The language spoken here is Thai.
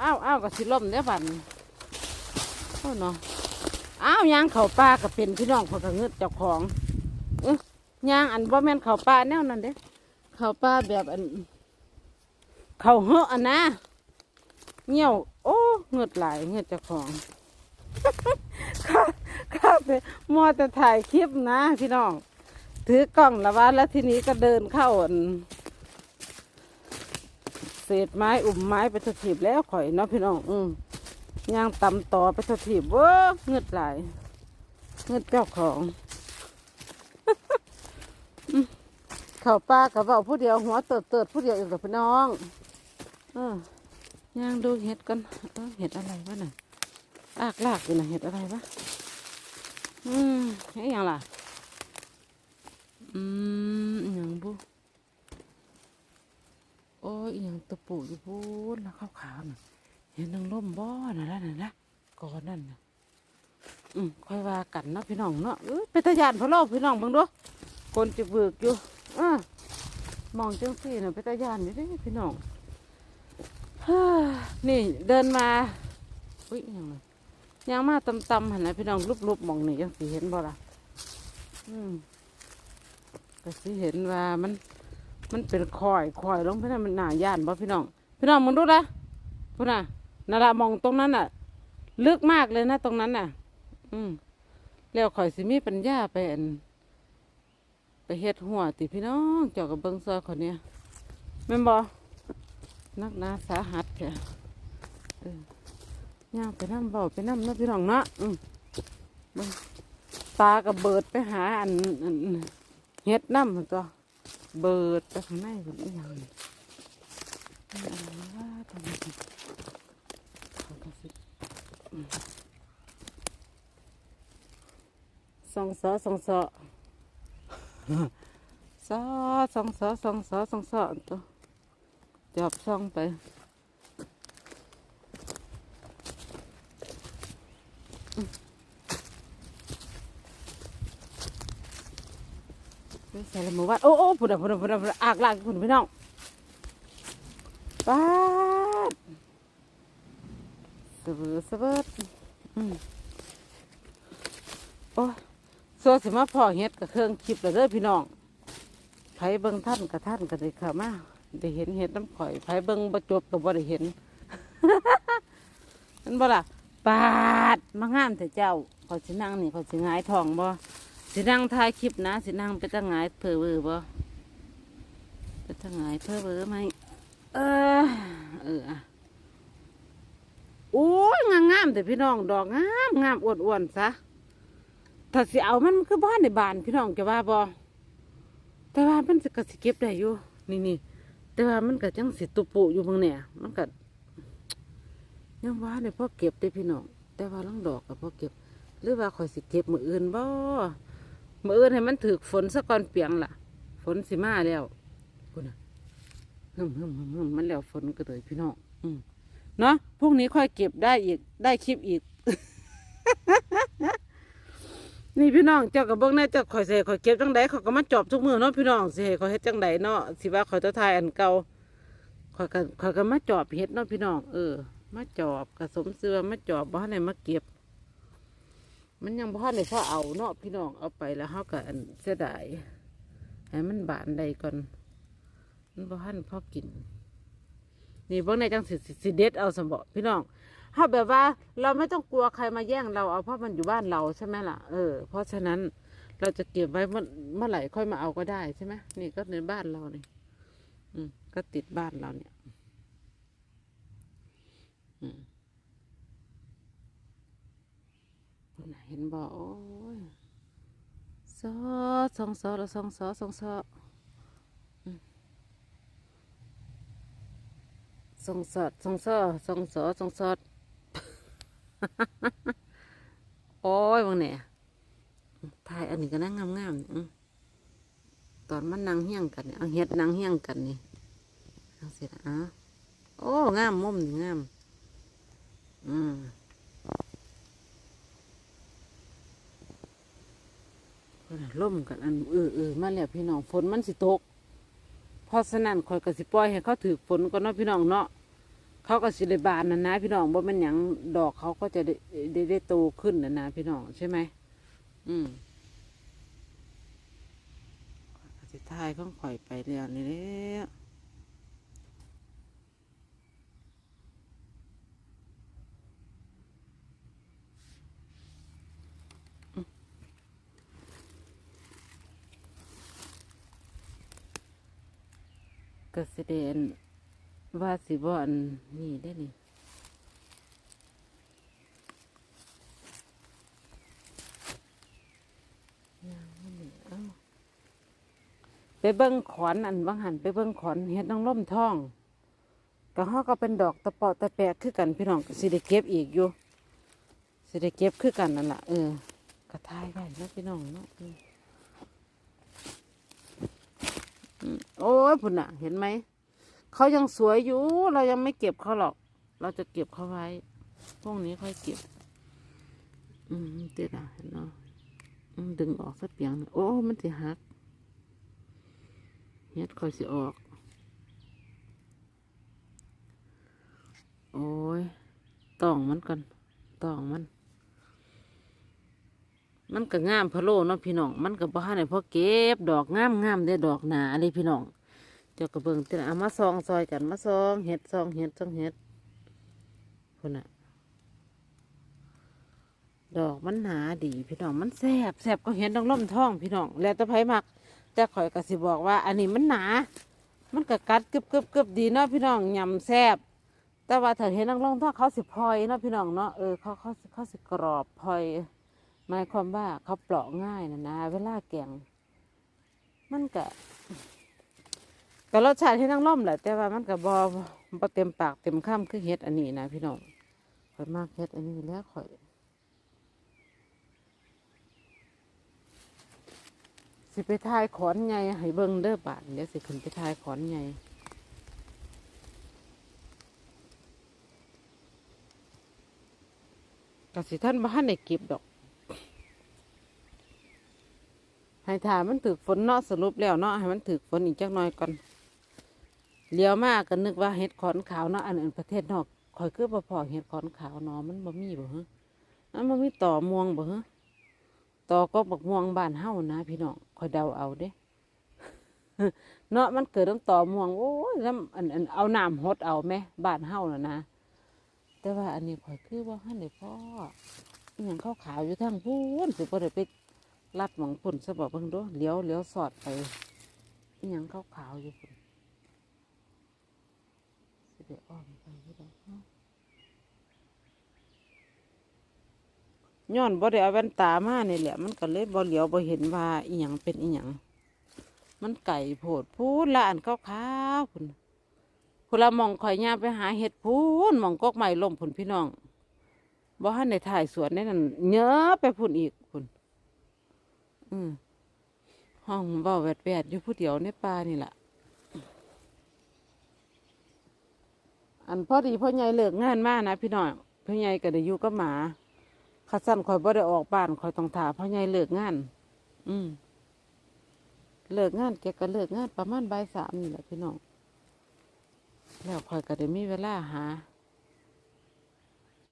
อ้าวอ้าวก็สิล่มเด้อบันโอ้เนาะอ้าวยางเขาป่าก็เป็นพี่น้องเขาก็เงืดเจ้าของเอ้ยยางอันบ่แม่นเขาป่าแนวนั้นเด้เขาป่าแบบอัน เขาเหอะอันนะเงี้ยว โอ้เงืดหลายเงืดเจ้าของข้าข้าไปมัวแต่ถ่ายคลิปนะพี่น้องถือกล้องละว่าแล้วทีนี้ก็เดินเข้าอัน เศษไม้อุ่มไม้ไปทดถีบแล้วข่อยเนาะพี่น้องอืมย่างตำต่อไปทดถีบเว้อเงืดหลายเงืดเจ้าของเข้าป้ากับเบาผู้เดียวหัวเติดเติดผู้เดียวอยู่กับพี่น้องเออย่างดูเห็ดกันเออเห็ดอะไรวะน่ะลากลากอยู่น่ะเห็ดอะไรวะอืมเฮ้ยยังล่ะ อืมอหย่างบุ โอ้ยอ หย่างตะปูอยู่พูนแล้วขาวๆน่ะเห็นนางร่มบ่อนะแล้วนะนะก่อนนั่นนะอืมค่อยว่ากันเนาะพี่น้องเนาะเอ้ยไปตะยานพะโลกพี่น้องบิ่งดูคนจะเบิกอยู่เออมองจังสี่น่ะไปตะยานอยู่ด้พี่น้องฮ่านี่เดินมาอุ้ยย่างไรยางมาตำๆหันนะพี่น้องรูปๆมองนี่ยังสิเห็นบ่ล่ะอืมก็สิเห็นว่ามัน มันเป็นคอยคอยลงพี่น้องมันหนาย่านบ่พี่น้อง พี่น้องมึงดูนะพูดนะนาละมองตรงนั้นน่ะ ลึกมากเลยนะตรงนั้นน่ะ อืมแล้วข่อยสิมีปัญญาไปอันไปเฮ็ดหัวติพี่น้องเจ้ากับเบิ้งซอยคนเนี้ยแม่นบ่นักนาสาหัสแท้เออย่างไปน้ำเบาไปน้ำนะพี่น้องเนาะอืมตากับเบิดไปหาอันเฮ็ดน้ำตัว เบิดไปข้างในเป็นอีหยังนี่อะไรวะทำไมถึงเขาก็สิอืมสองสอสองสอสอสองสอสองสอสองสอตัวจับช่องไป ใส่ละหมือวัดโอ้โอ้พุ่นอะพุ่นอะพุ่นอะพุ่นอะอากลากพุ่นพี่น้องป้าดสบือสะเบิดอืมโอ้ยส่วนสิมาพ่อเฮ็ดกับเครื่องคลิปแล้วเด้อพี่น้องไผเบิ่งท่านกับท่านก็ได้เข้ามาได้เห็นเห็ดน้ำข่อยไผเบิ่งบ่จบก็บ่ได้เห็นนั่นบ่ล่ะปาดมางามแต่เจ้าเขาสินั่งนี่เขาสิหงายทองบ่ สินั่งถ่ายคลิปนะ สินั่งไปตั้งหงายเพอเวอร์บ่ไปตั้งหงายเพอเวอร์ไหมเออเอออะโอ้ยงามงามแต่พี่น้องดอกงามงามอ้วนอ้วนซะถ้าสิเอามันคือบ้านในบ้านพี่น้องจะว่าบ่แต่ว่ามันก็สิเก็บได้อยู่นี่นี่แต่ว่ามันก็จังสิตุปุอยู่บางเนี่ยมันก็ยังว่าเนี่ยพ่อเก็บได้พี่น้องแต่ว่าลังดอกกับพ่อเก็บ หรือว่าข่อยสิเก็บมืออื่นบ่ มื่ออื่นให้มันถือฝนสะก่อนเปียงล่ะ ฝนสิมาแล้วคุณน่ะฮึมฮึมฮึมฮึมมันแล้วฝนก็เลยพี่น้องอืมเนาะพรุ่งนี้ค่อยเก็บได้อีกได้คลิปอีก นี่พี่น้องเจ้ากับเบิ้งแน่เจ้าข่อยเสข่อยเก็บจังใดเขาก็มาจอบทุกมือเนาะพี่น้องสิให้ข่อยเฮ็ดจังใดเนาะสิว่าข่อยจะทายอันเก่าข่อยก็ข่อยก็มาจอบเฮ็ดเนาะพี่น้องเออมาจอบกระสมเสือมาจอบบ่ให้มาเก็บ มันยังบ่ทันได้พอเอาเนาะพี่น้องเอาไปแล้วเฮาก็อันเสียดายให้มันบานใดก่อน มันบ่ทันพ่อกิน นี่เบิ่งในจังสิสิสิเด็ดเอาสมบ่พี่น้องเฮาแบบว่าเราไม่ต้องกลัวใครมาแย่งเราเอาเพราะมันอยู่บ้านเราใช่ไหมล่ะเออเพราะฉะนั้นเราจะเก็บไว้เมื่อเมื่อไหร่ค่อยมาเอาก็ได้ใช่ไหมนี่ก็ในบ้านเราเนี่ยอืมก็ติดบ้านเราเนี่ยอืม พุ่ นะเห็นบ่โอ้ยซอสองซอแล้วสองซอสองซอสองซอดสองซอสองซอสองซอดโอ้ยบางเนี่ยถ่ายอันนี้ก็นั่งงามๆตอนมันนั่งเฮี้ยงกันเนี่ยเอาเฮ็ดนั่งเฮี้ยงกันนี่เอาเสร็จอะโอ้งามมุมนี่งาม อืม พุ่นน่ะ ล่มกันอันเออเออมาแล้วพี่น้องฝนมันสิตกเพราะฉะนั้นคอยกระสิปล่อยให้เขาถือฝนก็นเนาะพี่น้องเนาะเขาก็สิได้บานนะนะพี่น้องบ่แม่นหยังดอกเขาก็จะได้ได้ได้โตขึ้นนะนะพี่น้องใช่ไหมอืมข้อยก็สิทายของข่อยไปแล้วนี่แหละ ก็สิเดอันว่าสิบ่อันนี่ได้นี่ไปเบิ้งขอนอันบางหันไปเบิ้งขอนเฮ็ดน้องล่มทองก็ฮอก็เป็นดอกตะเปาะตะแปะคือกันพี่น้องสิได้เก็บอีกอยู่สิได้เก็บคือกันนั่นแหละเออกระทายไว้เนะพี่น้องเนาะอืมอืม โอ้ยพุ่นน่ะเห็นไหม เขายังสวยอยู่ เรายังไม่เก็บเขาหรอก เราจะเก็บเขาไว้ พวกนี้ค่อยเก็บ อืมเด็ดอะเห็นเนาะดึงออกสักเปียงหนึ่งโอ้ มันสิหักเฮ็ดค่อยสิออก โอ้ยตองมันกันตองมัน มันก็งามพะโล่เนาะพี่น้อง มันก็บ่ทันได้พอเก็บดอกงามงามได้ดอกหนาเลยพี่น้อง เจ้าก็เบิ่งเต็เอามาซองซอยกันมาซองเฮ็ดซองเฮ็ดซองเฮ็ดพุ่นน่ะ ดอกมันหนาดีพี่น้อง มันแซบแซบก็เห็นต้องล่มท้องพี่น้อง แล้วต่ไผมักแต่ข่อยก็สิบอกว่า อันนี้มันหนา มันก็กัดกึบกึบกึบดีเนาะพี่น้องยำแซบแต่ว่าถ้าเห็นนังลงท้องเขาสิพลอยเนาะพี่น้องเนาะ เออเขาเขาเขาสิกรอบพลอย หมายความว่าเขาเปราะง่ายนะนะเวลาแกงมันก็ก็รสชาติที่นั่งล่มแหละแต่ว่ามันก็บอบอเต็มปากเต็มคำคือเฮ็ดอันนี้นะพี่น้องข่อยมากเฮ็ดอันนี้แล้วข่อยสิไปทายขอนใหญ่ให้เบิ่งเด้อบาทเดี๋ยวสิขึ้นไปทายขอนใหญ่กสิท่านบ้านได้เก็บดอก ให้ทามันถือฝนเนาะสรุปแล้วเนาะให้มันถือฝนอีกจักหน่อยก่อนเลี้ยวมากก็นึกว่าเห็ดขอนขาวเนาะอันอื่นประเทศนอกคอยคือบ่พอเห็ดขอนขาวเนาะมันบ่มีบ่ฮะมันบ่มีต่อม่วงบ่ฮะต่อก็บักม่วงบ้านเฮานะ พี่น้องคอยเดาเอาเด้เนาะมันเกิดต้องต่อม่วงโอ้ยแล้วอันอันเอาน้ำหดเอาไหมบ้านเฮาน่ะนะแต่ว่าอันนี้ข่อยคือว่าหันได้พ่ออหยังข้าวขาวอยู่ทางพูนสิบ่ได้ไป ลัดหมองปุ่นซะบอกเบิ่งดูเลี้ยวเลี้ยวสอดไปอหยังขาวขาวๆอยู่ปุ่นสิได้อ้อมไปที่ไหนย้อนบ่ได้เอาแว่นตามาเนี่ยแหละ มันก็เลยบ่เหลียวบ่เห็นว่าอีหยังเป็นอีหยังมันไก่โพดพูนละอันขาวๆพุ่นพุ่นละมองข่อยย่าไปหาเห็ดพูนมองกอกไม้ล่มพุ่นพี่น้องบ่ทันในถ่ายสวนในนั้นเยอะไปพุ่นอีก อืมห้องเว้าแวดๆอยู่ผู้เดียวในป่านี่แหละอันพอดีพ่อใหญ่เลิกงานมากนะพี่น้องพ่อใหญ่ก็ได้อยู่กับหมาข้าสั้นคอยบ่ได้ออกบ้านคอยต้องถาพ่อใหญ่เลิกงาน อืมเลิกงานแกก็เลิกงานประมาณบ่ายสามนี่แหละพี่น้องแล้วคอยก็ได้มีเวลาหา